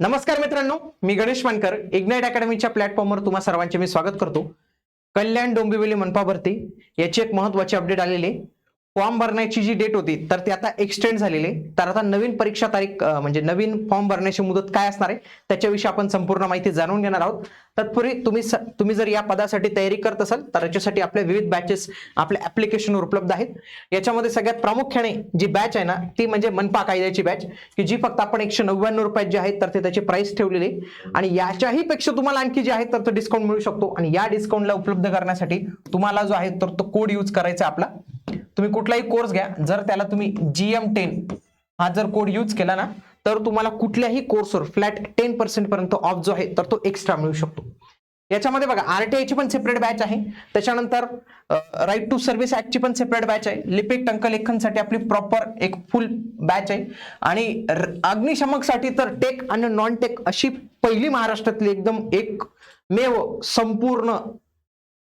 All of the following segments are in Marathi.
नमस्कार मित्रांनो मी गणेश मानकर इग्नाइट अकॅडमीच्या प्लॅटफॉर्मवर तुम्हा सर्वांचे मी स्वागत करतो. कल्याण डोंबिवली मनपा भरती याची एक महत्वाची अपडेट आलेली फॉर्म भरण्याची जी डेट होती तर ती आता एक्सटेंड झालेली आहे. तर आता नवीन परीक्षा तारीख म्हणजे नवीन फॉर्म भरण्याची मुदत काय असणार आहे त्याच्याविषयी आपण संपूर्ण माहिती जाणून घेणार आहोत. तत्पूर्वी तुम्ही स- तुम्ही जर या पदासाठी तयारी करत असाल तर याच्यासाठी आपल्या विविध बॅचेस आपल्या ऍप्लिकेशनवर उपलब्ध आहेत. याच्यामध्ये सगळ्यात प्रामुख्याने जी बॅच आहे ना ती म्हणजे मनपा कायद्याची बॅच की जी फक्त आपण एकशे नव्याण्णव रुपयात जी आहे तर ते त्याची प्राइस ठेवलेली आहे. आणि याच्याही पेक्षा तुम्हाला आणखी जे आहे तर तो डिस्काउंट मिळू शकतो. आणि या डिस्काउंटला उपलब्ध करण्यासाठी तुम्हाला जो आहे तर तो कोड यूज करायचा आहे आपला. तुम्ही कुठलाही कोर्स घ्या. जर त्याला तुम्ही जी एम टेन हा जर कोड यूज केला ना तर तुम्हाला कुठल्याही कोर्सवर फ्लॅट टेन पर्सेंट पर्यंत ऑफ जो आहे तर तो एक्स्ट्रा मिळू शकतो. याच्यामध्ये बघा आरटीआयची पण सेपरेट बॅच आहे. त्याच्यानंतर राईट टू सर्व्हिस ऍक्टची पण सेपरेट बॅच आहे. लिपिक टंकलेखनसाठी आपली प्रॉपर एक फुल बॅच आहे. आणि अग्निशमकसाठी तर टेक आणि नॉन टेक अशी पहिली महाराष्ट्रातली एकदम एक मेव संपूर्ण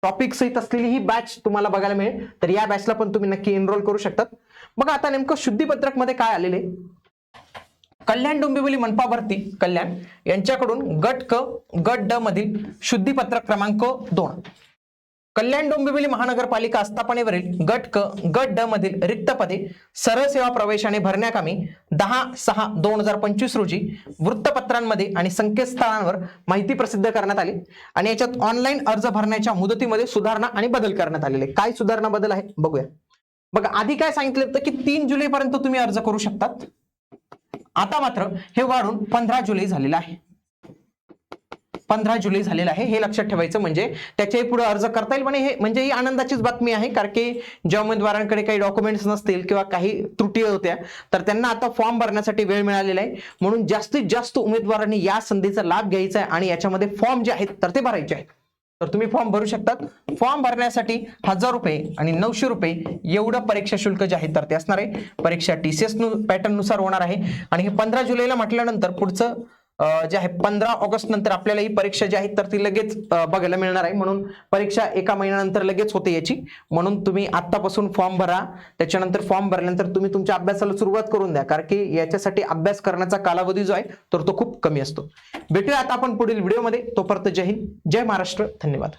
टॉपिक सहित असलेली ही बॅच तुम्हाला बघायला मिळेल. तर या बॅचला पण तुम्ही नक्की एनरोल करू शकतात. बघा आता नेमकं शुद्धीपत्रकमध्ये काय आलेले कल्याण डोंबिवली मनपा भरती कल्याण. यांच्याकडून गट क गट ड मधील शुद्धीपत्रक क्रमांक दोन. कल्याण डोंबिवली महानगरपालिका आस्थापनेवरील गट क गट ड मधील रिक्त पदे सरळ सेवा प्रवेशाने भरण्याकामी दहा सहा दोन हजार पंचवीस रोजी वृत्तपत्रांमध्ये आणि संकेतस्थळांवर माहिती प्रसिद्ध करण्यात आली आणि याच्यात ऑनलाईन अर्ज भरण्याच्या मुदतीमध्ये सुधारणा आणि बदल करण्यात आलेले. काय सुधारणा बदल आहे? बघूया. बघा आधी काय सांगितलं होतं की तीन जुलैपर्यंत तुम्ही अर्ज करू शकतात. आता मात्र हे वाढून पंधरा जुलै झालेलं आहे. पंधरा जुलै झालेलं आहे. हे लक्षात ठेवायचं म्हणजे त्याच्याही पुढे अर्ज करता येईल. पण हे म्हणजे ही आनंदाचीच बातमी आहे. कारण की ज्या उमेदवारांकडे काही डॉक्युमेंट्स नसतील किंवा काही त्रुटी होत्या तर त्यांना आता फॉर्म भरण्यासाठी वेळ मिळालेला आहे. म्हणून जास्तीत जास्त उमेदवारांनी या संधीचा लाभ घ्यायचा आहे आणि याच्यामध्ये फॉर्म जे आहेत तर ते भरायचे आहेत. तर तुम्ही फॉर्म भरू शकतात. फॉर्म भरण्यासाठी हजार रुपये आणि नऊशे रुपये एवढं परीक्षा शुल्क जे आहे तर ते असणार आहे. परीक्षा टी सी एस पॅटर्न पॅटर्ननुसार होणार आहे. आणि हे पंधरा जुलैला म्हटल्यानंतर पुढचं जे आहे पंधरा ऑगस्ट नंतर आपल्याला ही परीक्षा जी आहे तर ती लगेच बघायला मिळणार आहे. म्हणून परीक्षा एका महिन्यानंतर लगेच होते याची. म्हणून तुम्ही आतापासून फॉर्म भरा. त्याच्यानंतर फॉर्म भरल्यानंतर तुम्ही तुमच्या अभ्यासाला सुरुवात करून द्या. कारण की याच्यासाठी अभ्यास करण्याचा कालावधी जो आहे तर तो खूप कमी असतो. भेटूया आता आपण पुढील व्हिडिओमध्ये तोपर्यंत जय हिंद. जय महाराष्ट्र. धन्यवाद.